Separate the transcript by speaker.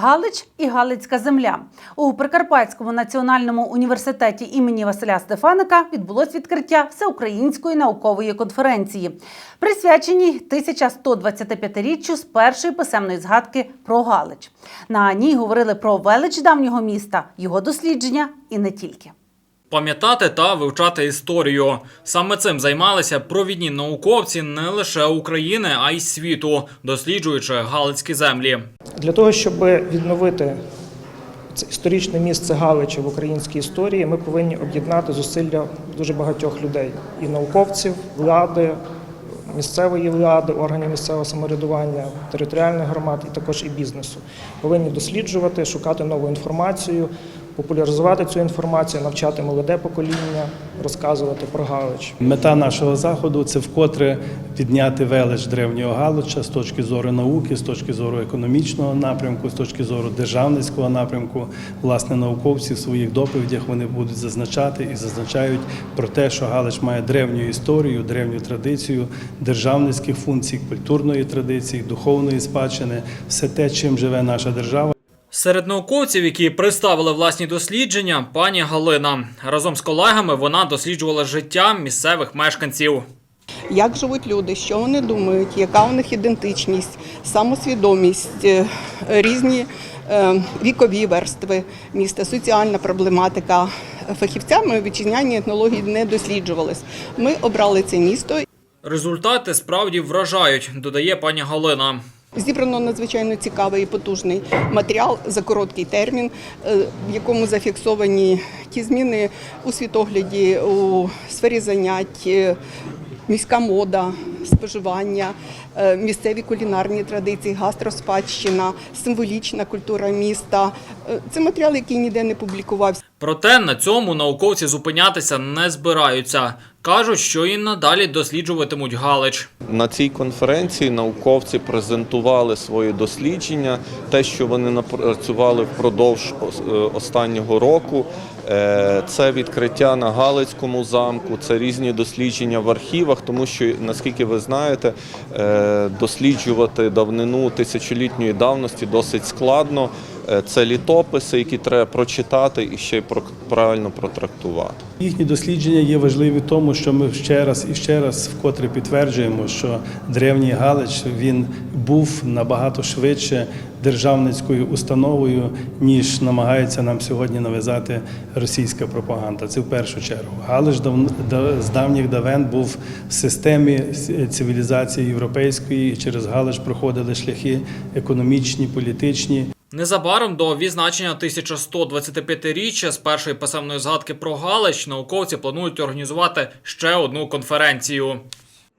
Speaker 1: Галич і Галицька земля у Прикарпатському національному університеті імені Василя Стефаника відбулось відкриття всеукраїнської наукової конференції, присвяченій 1125-річчю з першої писемної згадки про Галич. На ній говорили про велич давнього міста, його дослідження і не тільки.
Speaker 2: Пам'ятати та вивчати історію. Саме цим займалися провідні науковці не лише України, а й світу, досліджуючи галицькі землі.
Speaker 3: Для того, щоб відновити історичне місце Галича в українській історії, ми повинні об'єднати зусилля дуже багатьох людей і науковців, влади, місцевої влади, органів місцевого самоврядування, територіальних громад і також і бізнесу. Повинні досліджувати, шукати нову інформацію, популяризувати цю інформацію, навчати молоде покоління, розказувати про Галич.
Speaker 4: Мета нашого заходу це вкотре підняти велич древнього Галича з точки зору науки, з точки зору економічного напрямку, з точки зору державницького напрямку. Власне, науковці в своїх доповідях вони будуть зазначати і зазначають про те, що Галич має древню історію, древню традицію державницьких функцій, культурної традиції, духовної спадщини, все те, чим живе наша держава.
Speaker 2: Серед науковців, які представили власні дослідження, пані Галина разом з колегами вона досліджувала життя місцевих мешканців.
Speaker 5: як живуть люди, що вони думають, яка у них ідентичність, самосвідомість, е, різні е, вікові верстви міста, соціальна проблематика. Фахівцями вітчизняні етнології не досліджувались. Ми обрали це місто.
Speaker 2: Результати справді вражають, додає пані Галина.
Speaker 5: Зібрано надзвичайно цікавий і потужний матеріал за короткий термін, е, в якому зафіксовані ті зміни у світогляді, у сфері занять, е, міська мода, споживання, е, місцеві кулінарні традиції, гастроспадщина, символічна культура міста. Це матеріал, який ніде не публікувався.
Speaker 2: Проте на цьому науковці зупинятися не збираються. Кажуть, що і надалі досліджуватимуть Галич.
Speaker 6: На цій конференції науковці презентували свої дослідження, те, що вони напрацювали впродовж е, останнього року. Е, Це відкриття на Галицькому замку, це різні дослідження в архівах, тому що, наскільки ви знаєте, е, досліджувати давнину тисячолітньої давності досить складно. Е, Це літописи, які треба прочитати і ще й правильно протрактувати.
Speaker 4: Їхні дослідження є важливі тому, що ми ще раз і ще раз вкотре підтверджуємо, що древній Галич він був набагато швидше державницькою установою, ніж намагається нам сьогодні нав'язати російська пропаганда. Це в першу чергу. Галич з давніх давен був в системі цивілізації європейської. і Через Галич проходили шляхи економічні, політичні.
Speaker 2: Незабаром до відзначення 1125-річчя з першої писемної згадки про Галич науковці планують організувати ще одну конференцію.